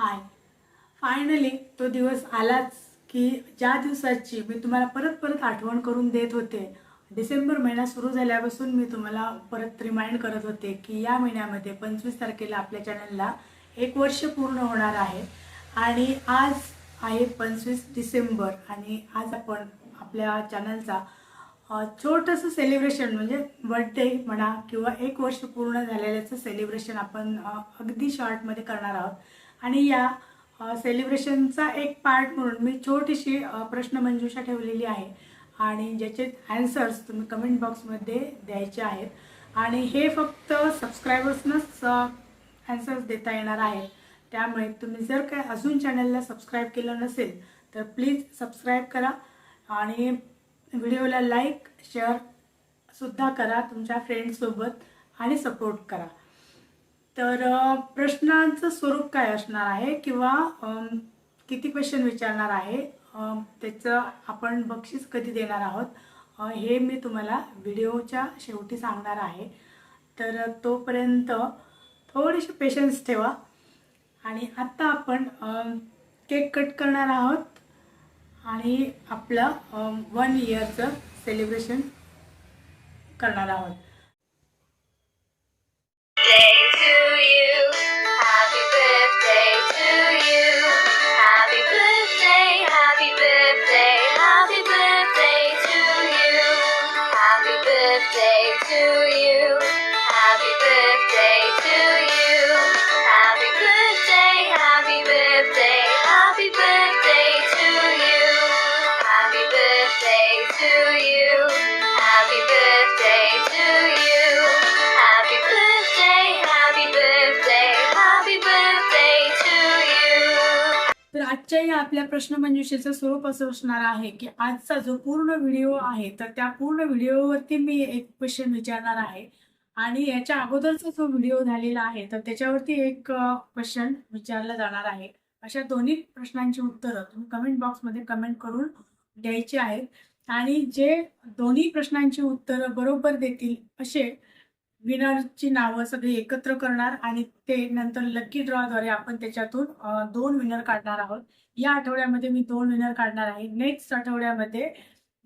हाय. Finally तो दिवस आलाच की ज्या दिवसाची मी तुम्हाला परत परत आठवण करून देत होते. डिसेंबर महिना सुरू झाल्यापासून मी तुम्हाला परत रिमाइंड करत होते की या महिन्यामध्ये पंचवीस तारखेला आपल्या चॅनलला एक वर्ष पूर्ण होणार आहे. आणि आज आहे पंचवीस डिसेंबर आणि आज आपण आपल्या चॅनलचा छोटंसं सेलिब्रेशन म्हणजे बर्थडे म्हणा किंवा एक वर्ष पूर्ण झालेल्याचं सेलिब्रेशन आपण अगदी शॉर्टमध्ये करणार आहोत. आणि या सेलिब्रेशनचा एक पार्ट म्हणून मी छोटीशी प्रश्नमंजुषा ठेवलेली आहे. आणि ज्याचे ॲन्सर्स तुम्ही कमेंट बॉक्समध्ये द्यायचे आहेत. आणि हे फक्त सबस्क्रायबर्सनंच ॲन्सर्स देता येणार आहे त्यामुळे तुम्ही जर काय अजून चॅनलला सबस्क्राईब केलं नसेल तर प्लीज सबस्क्राईब करा. आणि व्हिडिओला लाईक शेअर सुद्धा करा तुमच्या फ्रेंड्ससोबत आणि सपोर्ट करा. तर प्रश्नांचं स्वरूप काय असणार आहे किंवा किती क्वेश्चन विचारणार आहे त्याचं आपण बक्षीस कधी देणार आहोत हे मी तुम्हाला व्हिडिओच्या शेवटी सांगणार आहे. तर तोपर्यंत थोडीशी पेशन्स ठेवा. आणि आत्ता आपण केक कट करणार आहोत. आणि आपलं वन इयरचं सेलिब्रेशन करणार आहोत. Day to you. आजच्या या आपल्या प्रश्नमंजुषेचं स्वरूप असं असणार आहे की आजचा जो पूर्ण व्हिडिओ आहे तर त्या पूर्ण व्हिडिओवरती मी एक क्वेश्चन विचारणार आहे. आणि याच्या अगोदरचा जो व्हिडिओ झालेला आहे तर त्याच्यावरती एक क्वेश्चन विचारला जाणार आहे. अशा दोन्ही प्रश्नांची उत्तरं तुम्ही कमेंट बॉक्समध्ये कमेंट करून द्यायची आहेत. आणि जे दोन्ही प्रश्नांची उत्तरं बरोबर देतील असे विनरची नावं सगळी एकत्र करणार आणि ते नंतर लकी ड्रॉद्वारे आपण त्याच्यातून दोन विनर काढणार आहोत. या आठवड्यामध्ये मी दोन विनर काढणार आहे. नेक्स्ट आठवड्यामध्ये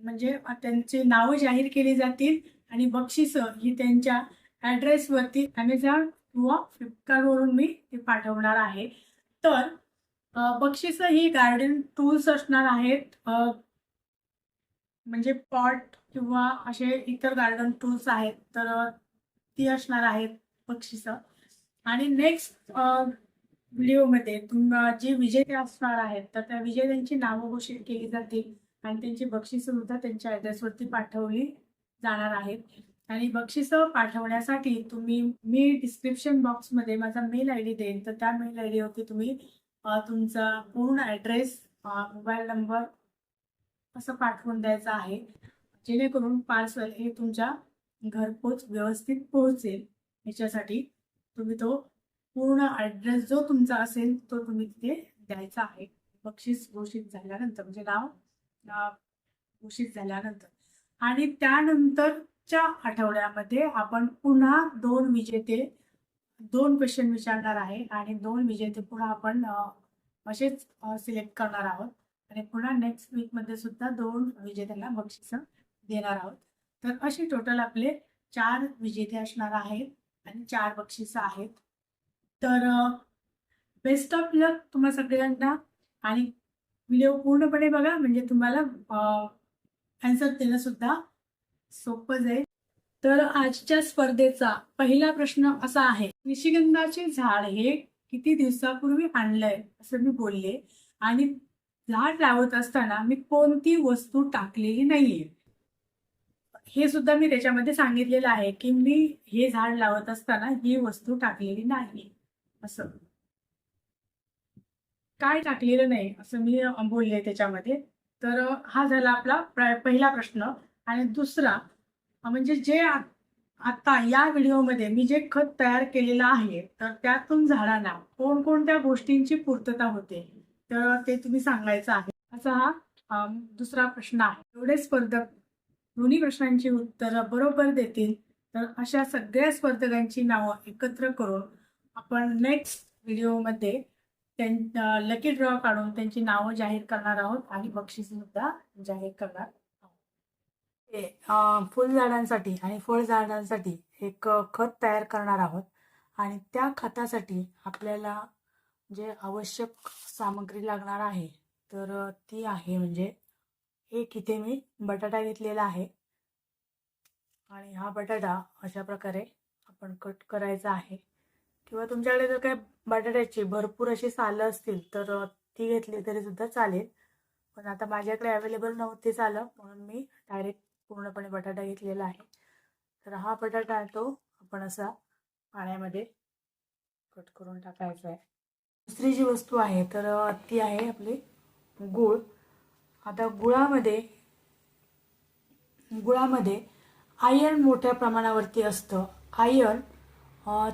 म्हणजे त्यांची नावं जाहीर केली जातील आणि बक्षिसं ही त्यांच्या ॲड्रेसवरती ॲमेझॉन किंवा फ्लिपकार्टवरून मी ते पाठवणार आहे. तर अ, बक्षिसं ही गार्डन टूल्स असणार आहेत. म्हणजे पॉट किंवा असे इतर गार्डन टूल्स आहेत. तर ती असणार आहेत बक्षिसं आणि नेक्स्ट व्हिडिओमध्ये तुम जे विजेते असणार आहेत तर त्या विजेत्यांची नावं घोषित केली जातील. आणि त्यांची बक्षिस सुद्धा त्यांच्या ॲड्रेसवरती पाठवली जाणार आहेत. आणि बक्षीस पाठवण्यासाठी तुम्ही मी डिस्क्रिप्शन बॉक्समध्ये माझा मेल आय डी देईन. तर त्या मेल आय डीवरती तुम्ही तुमचा पूर्ण ॲड्रेस मोबाईल नंबर असं पाठवून द्यायचा आहे. जेणेकरून पार्सल हे तुमच्या घरपोच व्यवस्थित पोहोचेल. याच्यासाठी तुम्ही तो पूर्ण ॲड्रेस जो तुमचा असेल तो तुम्ही तिथे द्यायचा आहे. बक्षीस घोषित झाल्यानंतर म्हणजे नाव घोषित झाल्यानंतर. आणि त्यानंतरच्या आठवड्यामध्ये आपण पुन्हा दोन विजेते दोन क्वेश्चन विचारणार आहे. आणि दोन विजेते पुन्हा आपण असेच सिलेक्ट करणार आहोत. आणि पुन्हा नेक्स्ट वीकमध्ये सुद्धा दोन विजेत्यांना बक्षिसं देणार आहोत. तर असे टोटल आपले चार विजेते असणार आहेत आणि चार बक्षिसं आहेत. तर बेस्ट ऑफ लक तुम्हा सगळ्यांना. आणि व्हिडिओ पूर्णपणे बघा म्हणजे तुम्हाला आन्सर देणं सुद्धा सोपं जाईल. तर आजच्या स्पर्धेचा पहिला प्रश्न असा आहे निशिगंधाचे झाड हे किती दिवसापूर्वी आणलंय असं मी बोलले. आणि झाड लावत असताना मी कोणती वस्तू टाकलेली नाहीये. हे सुद्धा मी त्याच्यामध्ये सांगितलेलं आहे की मी हे झाड लावत असताना ही वस्तू टाकलेली नाही. असं. काय टाकलेलं नाही असं मी बोलले त्याच्यामध्ये. तर हा झाला आपला पहिला प्रश्न. आणि दुसरा म्हणजे जे आता या व्हिडिओमध्ये मी जे खत तयार केलेलं आहे तर त्यातून झाडांना कोणकोणत्या गोष्टींची पूर्तता होते तर ते तुम्ही सांगायचं आहे. असा हा दुसरा प्रश्न आहे. एवढे स्पर्धक दोन्ही प्रश्नांची उत्तरं बरोबर देतील. तर अशा सगळ्या स्पर्धकांची नावं एकत्र करून आपण नेक्स्ट व्हिडिओमध्ये त्यां लकी ड्रॉ काढून त्यांची नावं जाहीर करणार आहोत आणि बक्षीस सुद्धा जाहीर करणार आहोत. हे, फुलझाडांसाठी आणि फळझाडांसाठी एक खत तयार करणार आहोत. आणि त्या खतासाठी आपल्याला जे आवश्यक सामग्री लागणार आहे तर ती आहे म्हणजे एक इथे मी बटाटा घेतलेला आहे. आणि हा बटाटा अशा प्रकारे आपण कट करायचा आहे. किंवा तुमच्याकडे जर काय बटाट्याची भरपूर अशी सालं असतील तर ती घेतली तरी सुद्धा चालेल. पण आता माझ्याकडे अवेलेबल नव्हती सालं म्हणून मी डायरेक्ट पूर्णपणे बटाटा घेतलेला आहे. तर हा बटाटा तो आपण असा पाण्यामध्ये कट करून टाकायचा आहे. दुसरी जी वस्तू आहे तर ती आहे आपली गूळ. आता गुळामध्ये गुळामध्ये आयर्न मोठ्या प्रमाणावरती असतं. आयर्न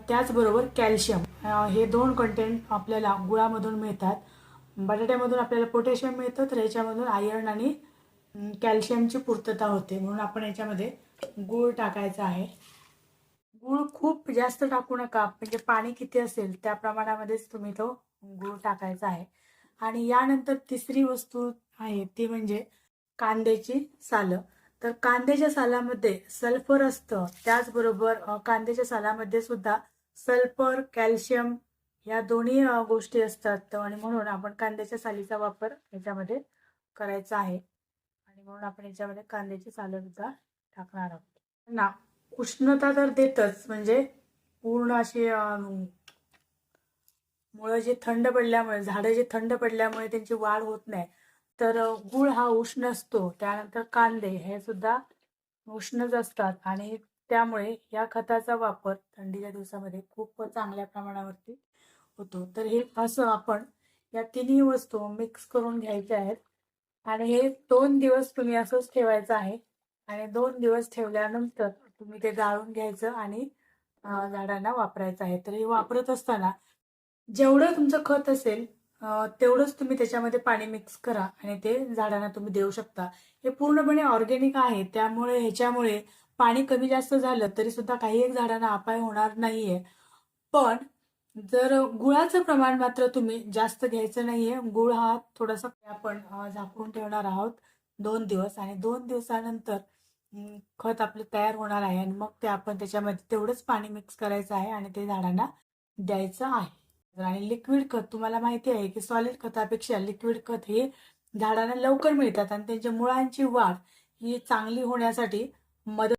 त्याचबरोबर कॅल्शियम हे दोन कंटेंट आपल्याला गुळामधून मिळतात. बटाट्यामधून आपल्याला पोटॅशियम मिळतं तर याच्यामधून आयर्न आणि कॅल्शियमची पूर्तता होते. म्हणून आपण याच्यामध्ये गूळ टाकायचा आहे. गूळ खूप जास्त टाकू नका. म्हणजे पाणी किती असेल त्या प्रमाणामध्येच तुम्ही तो गूळ टाकायचा आहे. आणि यानंतर तिसरी वस्तू आहे. ती म्हणजे कांद्याची सालं. तर कांद्याच्या सालामध्ये सल्फर असतं. त्याचबरोबर कांद्याच्या सालामध्ये सुद्धा सल्फर कॅल्शियम या दोन्ही गोष्टी असतात. आणि म्हणून आपण कांद्याच्या सालीचा वापर याच्यामध्ये करायचा आहे. आणि म्हणून आपण याच्यामध्ये कांद्याची सालं सुद्धा टाकणार आहोत. ना उष्णता तर देतच. म्हणजे पूर्ण अशी मुळं जे थंड पडल्यामुळे झाडं जे थंड पडल्यामुळे त्यांची वाढ होत नाही. तर गूळ हा उष्ण असतो. त्यानंतर कांदे हे सुद्धा उष्णच असतात आणि त्यामुळे या खताचा वापर थंडीच्या दिवसामध्ये खूप चांगल्या प्रमाणावरती होतो. तर हे असं आपण या तिन्ही वस्तू मिक्स करून घ्यायच्या आहेत. आणि हे दोन दिवस तुम्ही असंच ठेवायचं आहे. आणि दोन दिवस ठेवल्यानंतर तुम्ही ते गाळून घ्यायचं आणि झाडांना वापरायचं आहे. तर हे वापरत असताना जेवढं तुमचं खत असेल तेवढंच तुम्ही त्याच्यामध्ये पाणी मिक्स करा आणि ते झाडांना तुम्ही देऊ शकता. हे पूर्णपणे ऑर्गॅनिक आहे त्यामुळे ह्याच्यामुळे पाणी कमी जास्त झालं तरी सुद्धा काही एक झाडांना अपाय होणार नाहीये. पण जर गुळाचं प्रमाण मात्र तुम्ही जास्त घ्यायचं नाहीये गुळ हा थोडासा आपण झाकून ठेवणार आहोत दोन दिवस आणि दोन दिवसानंतर खत आपलं तयार होणार आहे आणि मग ते आपण त्याच्यामध्ये तेवढंच पाणी मिक्स करायचं आहे आणि ते झाडांना द्यायचं आहे. आणि लिक्विड खत तुम्हाला माहिती आहे की सॉलिड खतापेक्षा लिक्विड खत हे झाडांना लवकर मिळतात आणि त्यांच्या मुळांची वाढ ही चांगली होण्यासाठी मदत